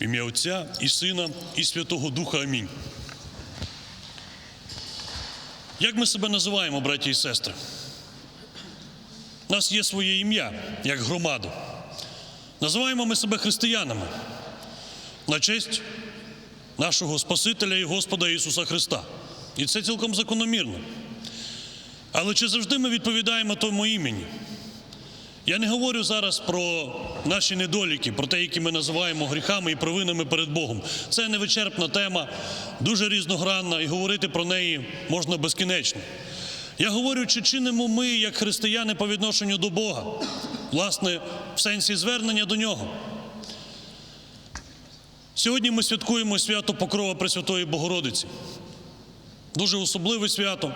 Ім'я Отця і Сина, і Святого Духа. Амінь. Як ми себе називаємо, браті і сестри? У нас є своє ім'я, як громада. Називаємо ми себе християнами на честь нашого Спасителя і Господа Ісуса Христа. І це цілком закономірно. Але чи завжди ми відповідаємо тому імені? Я не говорю зараз про наші недоліки, про те, які ми називаємо гріхами і провинами перед Богом. Це невичерпна тема, дуже різногранна, і говорити про неї можна безкінечно. Я говорю, чи чинимо ми, як християни, по відношенню до Бога, власне, в сенсі звернення до Нього. Сьогодні ми святкуємо свято Покрова Пресвятої Богородиці. Дуже особливе свято,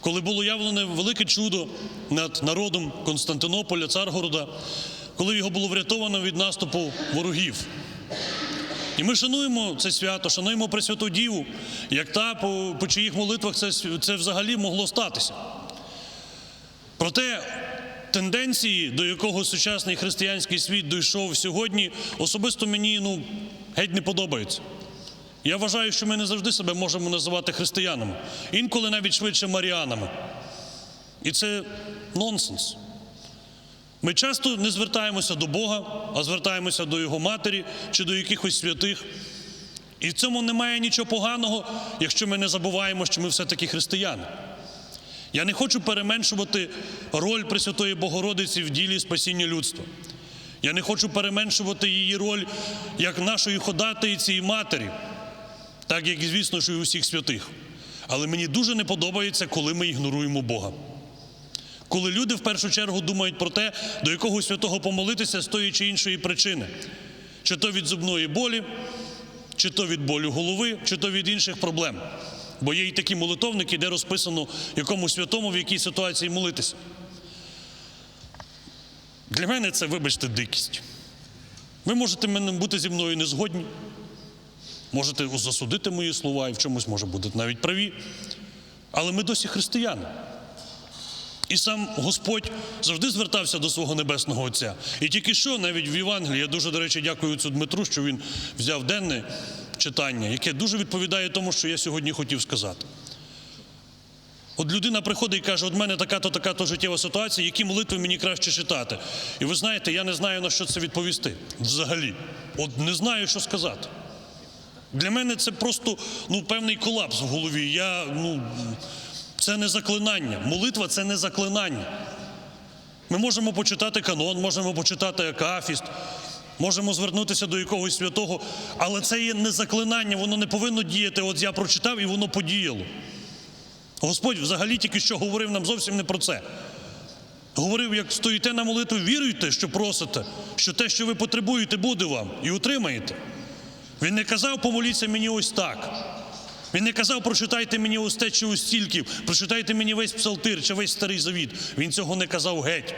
коли було явлене велике чудо над народом Константинополя, Царгорода, коли його було врятовано від наступу ворогів. І ми шануємо це свято, шануємо Пресвяту Діву, як та, по, по чиїх молитвах це, це взагалі могло статися. Проте тенденції, до якого сучасний християнський світ дійшов сьогодні, особисто мені ну, геть не подобаються. Я вважаю, що ми не завжди себе можемо називати християнами, інколи навіть швидше маріанами. І це нонсенс. Ми часто не звертаємося до Бога, а звертаємося до Його матері чи до якихось святих. І в цьому немає нічого поганого, якщо ми не забуваємо, що ми все-таки християни. Я не хочу переменшувати роль Пресвятої Богородиці в ділі спасіння людства. Я не хочу переменшувати її роль як нашої ходатайці і матері, так як, звісно, що і усіх святих. Але мені дуже не подобається, коли ми ігноруємо Бога. Коли люди в першу чергу думають про те, до якого святого помолитися з тої чи іншої причини, чи то від зубної болі, чи то від болю голови, чи то від інших проблем. Бо є і такі молитовники, де розписано якому святому в якій ситуації молитися. Для мене це, вибачте, дикість. Ви можете бути зі мною не згодні, можете засудити мої слова і в чомусь може будете навіть праві. Але ми досі християни. І сам Господь завжди звертався до свого небесного Отця. І тільки що, навіть в Євангелії, я дуже, до речі, дякую цю Дмитру, що він взяв денне читання, яке дуже відповідає тому, що я сьогодні хотів сказати. От людина приходить і каже, от мене така-то, така-то життєва ситуація, які молитви мені краще читати. І ви знаєте, я не знаю, на що це відповісти взагалі. От не знаю, що сказати. Для мене це просто ну, певний колапс в голові. Я, ну, це не заклинання. Молитва це не заклинання. Ми можемо почитати канон, можемо почитати акафіст, можемо звернутися до якогось святого, але це є не заклинання, воно не повинно діяти. От я прочитав і воно подіяло. Господь взагалі тільки що говорив нам зовсім не про це. Говорив, як стоїте на молитві, віруйте, що просите, що те, що ви потребуєте, буде вам і отримаєте. Він не казав, помоліться мені ось так. Він не казав, прочитайте мені ось те чи ось прочитайте мені весь псалтир чи весь старий завіт. Він цього не казав геть.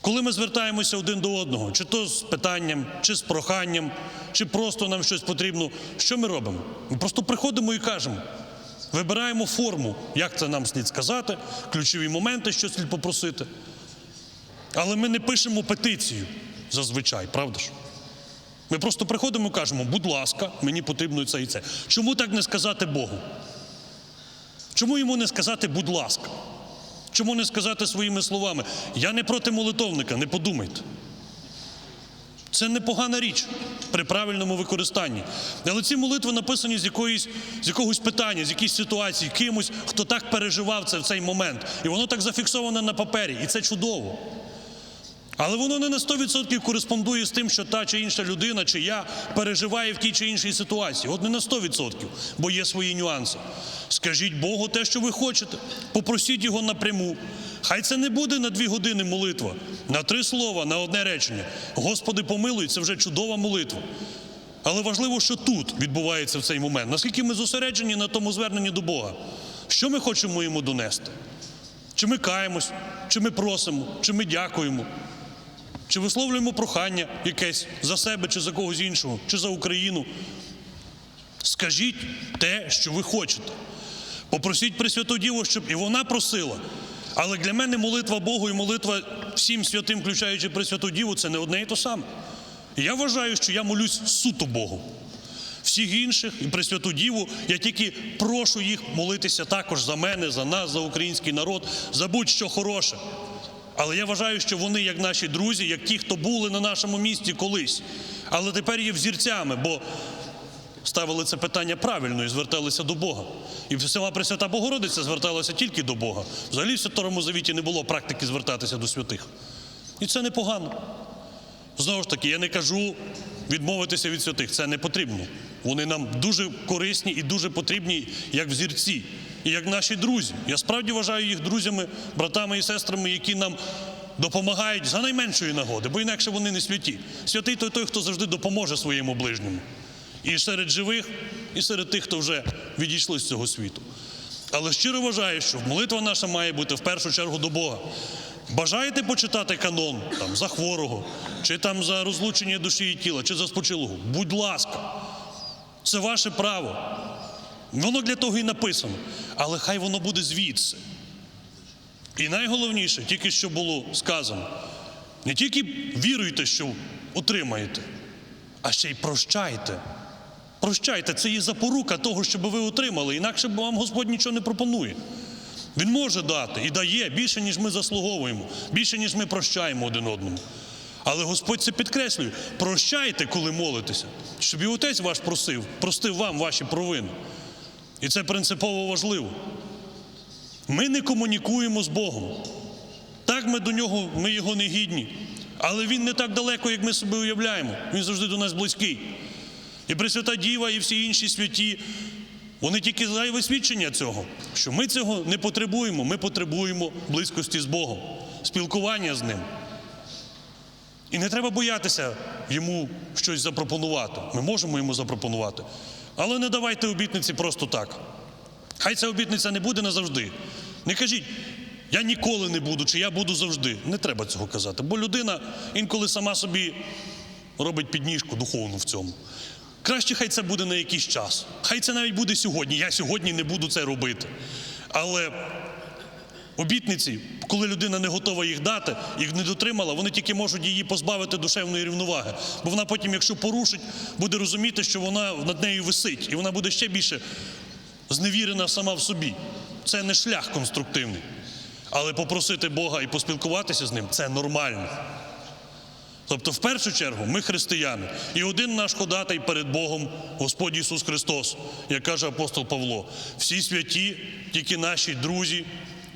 Коли ми звертаємося один до одного, чи то з питанням, чи з проханням, чи просто нам щось потрібно, що ми робимо? Ми просто приходимо і кажемо. Вибираємо форму, як це нам слід сказати, ключові моменти, що слід попросити. Але ми не пишемо петицію зазвичай, правда ж? Ми просто приходимо і кажемо, будь ласка, мені потрібно це і це. Чому так не сказати Богу? Чому йому не сказати, будь ласка? Чому не сказати своїми словами? Я не проти молитовника, не подумайте. Це непогана річ при правильному використанні. Але ці молитви написані з якоїсь, з якогось питання, з якоїсь ситуації, кимось, хто так переживав це в цей момент. І воно так зафіксоване на папері, і це чудово. Але воно не на 100% кореспондує з тим, що та чи інша людина, чи я переживає в тій чи іншій ситуації. От не на 100%, бо є свої нюанси. Скажіть Богу те, що ви хочете, попросіть його напряму. Хай це не буде на дві години молитва, на три слова, на одне речення. Господи, помилуй, це вже чудова молитва. Але важливо, що тут відбувається в цей момент. Наскільки ми зосереджені на тому зверненні до Бога? Що ми хочемо йому донести? Чи ми каємось, чи ми просимо, чи ми дякуємо, чи висловлюємо прохання якесь за себе, чи за когось іншого, чи за Україну. Скажіть те, що ви хочете. Попросіть Пресвяту Діву, щоб і вона просила. Але для мене молитва Богу і молитва всім святим, включаючи Пресвяту Діву, це не одне і то саме. І я вважаю, що я молюсь суто Богу. Всіх інших і Пресвяту Діву я тільки прошу їх молитися також за мене, за нас, за український народ, за будь-що хороше. Але я вважаю, що вони, як наші друзі, як ті, хто були на нашому місці колись, але тепер є взірцями, бо ставили це питання правильно і зверталися до Бога. І сама Пресвята Богородиця зверталася тільки до Бога. Взагалі в Старому Завіті не було практики звертатися до святих. І це непогано. Знову ж таки, я не кажу відмовитися від святих, це не потрібно. Вони нам дуже корисні і дуже потрібні як взірці, і як наші друзі. Я справді вважаю їх друзями, братами і сестрами, які нам допомагають за найменшої нагоди, бо інакше вони не святі. Святий той той, хто завжди допоможе своєму ближньому. І серед живих, і серед тих, хто вже відійшли з цього світу. Але щиро вважаю, що молитва наша має бути в першу чергу до Бога. Бажаєте почитати канон там, за хворого, чи там за розлучення душі і тіла, чи за спочилого? Будь ласка, це ваше право. Воно для того і написано. Але хай воно буде звідси. І найголовніше, тільки що було сказано, не тільки віруйте, що отримаєте, а ще й прощайте. Прощайте, це є запорука того, щоб ви отримали, інакше вам Господь нічого не пропонує. Він може дати і дає більше, ніж ми заслуговуємо, більше, ніж ми прощаємо один одному. Але Господь це підкреслює: прощайте, коли молитеся, щоб і отець ваш просив, простив вам ваші провини. І це принципово важливо. Ми не комунікуємо з Богом. Так ми до нього, ми його не гідні. Але він не так далеко, як ми собі уявляємо. Він завжди до нас близький. І Пресвята Діва, і всі інші святі, вони тільки зайве свідчення цього, що ми цього не потребуємо. Ми потребуємо близькості з Богом, спілкування з Ним. І не треба боятися йому щось запропонувати. Ми можемо йому запропонувати. Але не давайте обітниці просто так. Хай ця обітниця не буде назавжди. Не кажіть, я ніколи не буду, чи я буду завжди. Не треба цього казати. Бо людина інколи сама собі робить підніжку духовну в цьому. Краще хай це буде на якийсь час. Хай це навіть буде сьогодні. Я сьогодні не буду це робити. Але обітниці, коли людина не готова їх дати, їх не дотримала, вони тільки можуть її позбавити душевної рівноваги. Бо вона потім, якщо порушить, буде розуміти, що вона над нею висить, і вона буде ще більше зневірена сама в собі. Це не шлях конструктивний. Але попросити Бога і поспілкуватися з ним це нормально. Тобто, в першу чергу, ми християни, і один наш ходатай перед Богом, Господь Ісус Христос, як каже апостол Павло, всі святі, тільки наші друзі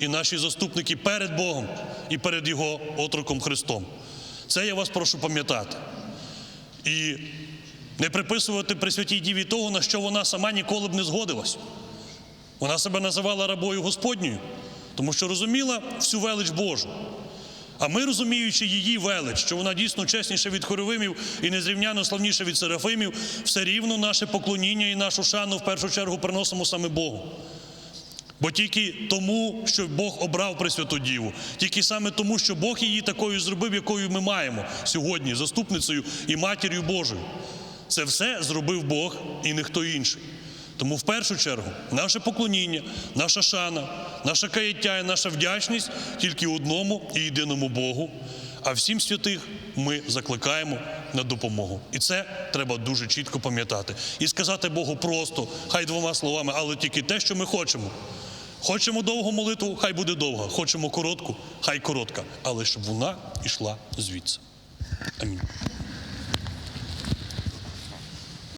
і наші заступники перед Богом і перед Його отроком Христом. Це я вас прошу пам'ятати. І не приписувати Пресвятій Діві того, на що вона сама ніколи б не згодилась. Вона себе називала рабою Господньою, тому що розуміла всю велич Божу. А ми, розуміючи її велич, що вона дійсно чесніша від хоровимів і незрівняно славніша від серафимів, все рівно наше поклоніння і нашу шану в першу чергу приносимо саме Богу. Бо тільки тому, що Бог обрав Пресвяту Діву, тільки саме тому, що Бог її такою зробив, якою ми маємо сьогодні, заступницею і матір'ю Божою. Це все зробив Бог і ніхто інший. Тому в першу чергу наше поклоніння, наша шана, наша каяття і наша вдячність тільки одному і єдиному Богу. А всім святих ми закликаємо на допомогу. І це треба дуже чітко пам'ятати. І сказати Богу просто, хай двома словами, але тільки те, що ми хочемо. Хочемо довгу молитву, хай буде довга. Хочемо коротку, хай коротка, але щоб вона йшла звідси. Амінь.